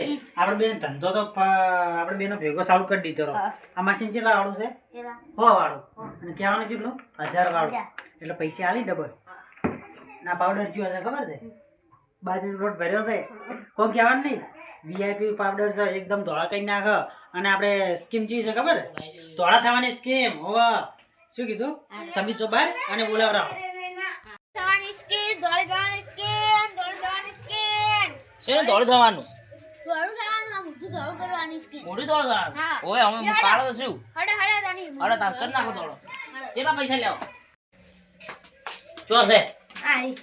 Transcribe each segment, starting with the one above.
આપણે બેન ધંધો તો આપણે બેનો ભેગો ચાલુ કરી દીધો રહો આ મશીન કેટલા વાળું છે? હો વાળું. અને કહેવાનું કેટલું? હજાર વાળું. એટલે પૈસા આલી ડબલ ના પાવડર જો હશે ખબર છે? બાજરીનો લોટ ભર્યો છે. કોણ કહેવાનું નહીં. વીઆઈપી પાવડર છે એકદમ ધોળા કરી નાખ. અને આપણે સ્કીમ ચી છે ખબર ધોળા થવાની સ્કીમ હોવા. શું કીધું? તમે જો બહાર અને બોલાવરાવો થવાની સ્કીમ દોડી થવાની સ્કીમ દોડી થવાની સ્કીમ શું દોડ થવાનું? દોડું થવાનું આ મોઢું દોડું કરવાની સ્કીન મોઢું દોડ થવાનું ઓય અમે યાર. તો શું? હડે હડે તાની અરે તાર કરી નાખો દોડો. કેટલા પૈસા લેવો? શું છે આરી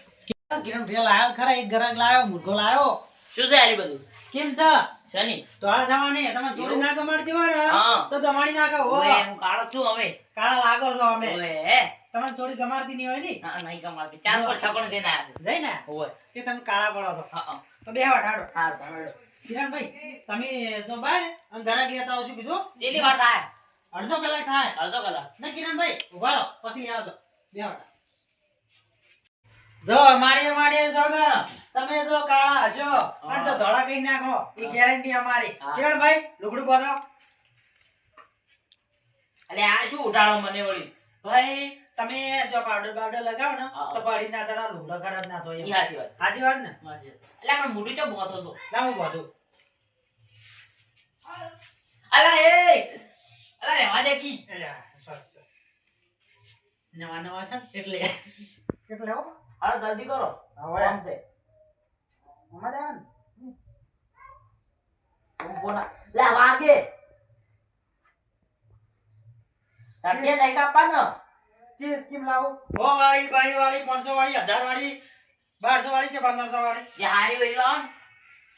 કિરણ ભેલ લાવ્યો ખરા એક ગ્રાહક લાવ્યો મુર્ગો લાવ્યો શું છે આરી બધું? કેમ છે? શની? ધોળા થવાની તમે ચોરી ના ગમાડતી હોય તો ગમાડી નાખો હો. ઓય હું કાળો છું હવે. કાળા લાગો છો અમે. ઓય તમે ચોરી ગમાડતી નહીં હોય ને? ના નહીં કમાતી ચાર પાંચ ઠકોણ જઈને જઈ ને ઓય. કે તમે કાળા પડો છો. હા હા. તો બે વટાડો હા તમે કિરણભાઈ તમે જો બાર અને ઘરે ગયા તા શું કીધું જેલી વાર થાય. અડધો કલાક થાય. અડધો કલાક. ના કિરણભાઈ ઊભા રહો પછી લઈ આવતો બે વાટા જો અમારી અમારી સોગર તમે જો કાળા હશો અને જો ધોળા કઈ નાખો એ ગેરંટી અમારી. કિરણભાઈ લુગડું બોલો અલે આ શું ઉઠાડો મને વળી? ભાઈ તમે જો પાવડર પાવડર લગાવો ને તો પડી ના તારા લુગડા ખરાબ ના થાય. સાચી વાત સાચી વાત ને? એટલે આપણે મોઢું ચો બોતો છો? લાવું બધું અલા એ! અલા રેવા દે કી. નવા નવા છે એટલે. એટલે હો. હાલો જલ્દી કરો. હવે? આમ છે. આમાં જ આવે ને? લા લે વાગે. ચટકે નહીં કાપવાનો? જે સ્કીમ લાવો. સો વાળી બાઈ વાળી પાંચસો વાળી હજાર વાળી બારસો વાળી કે પંદરસો વાળી? જે હારી હોય લાવો ને,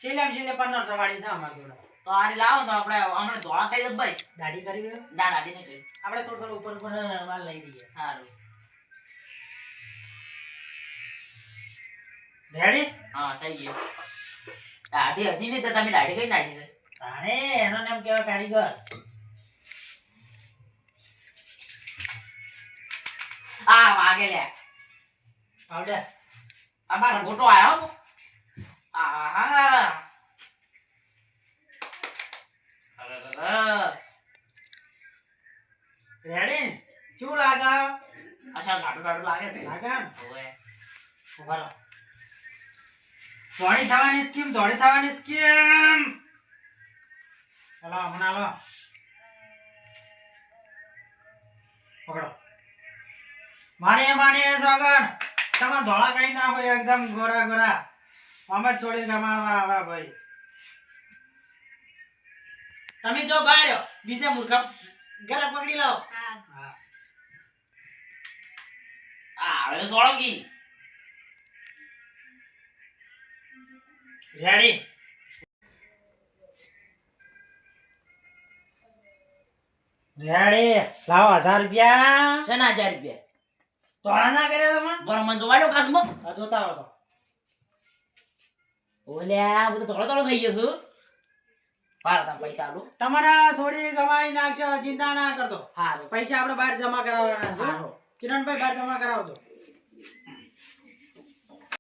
સિલેમ સિલે પંદરસો વાળી છે અમારી જોડે. તો હારી લાવો ને તો આપણે હમણાં ધોળા થઈ જાય બસ. દાઢી કરી દે. ના દાઢી નહીં કરી. આપણે થોડું થોડું ઉપર ઉપર વાળ લઈ દઈએ સારું રેડી હા થઈ ગયો. દાઢી હજી નહીં તો તમે દાઢી કઈ નાખી છે. તાણે એનો નામ કેવા કારીગર. આ વાગે લે. પાવડર આ મારો ફોટો આવ્યો ને આહા. રેડી શું લાગે? અચ્છા ગાડું ગાડું લાગે છે. લાગે ને? ઓવે. ઊભા રહો. દોડી થવાની સ્કીમ દોડી થવાની સ્કીમ હલો હમણાં હલો. પકડો. માને માને સોગન. તમે ધોળા કઈ ના હોય એકદમ ગોરા ગોરા. અમે છોડી ગમાડવા આવા ભાઈ. તમે જો બહાર બીજા મૂર્ખા ગળા પકડી લાવો. હા. હા. હવે સોળો કી રેડી રેડી લાવો હજાર રૂપિયા. શેના હજાર રૂપિયા? ધોળા ના કર્યા તમે? બરો મને કાસમો આ જોતા તો. ઓલ્યા બધું થોડો થોડો થઈ જશું પાર તમે પૈસા આલું. તમારા છોડી ગવાણી નાખશો ચિંતા ના કરતો. હા પૈસા આપણે બહાર જમા કરાવવાના છે. કિરણભાઈ બહાર જમા કરાવજો.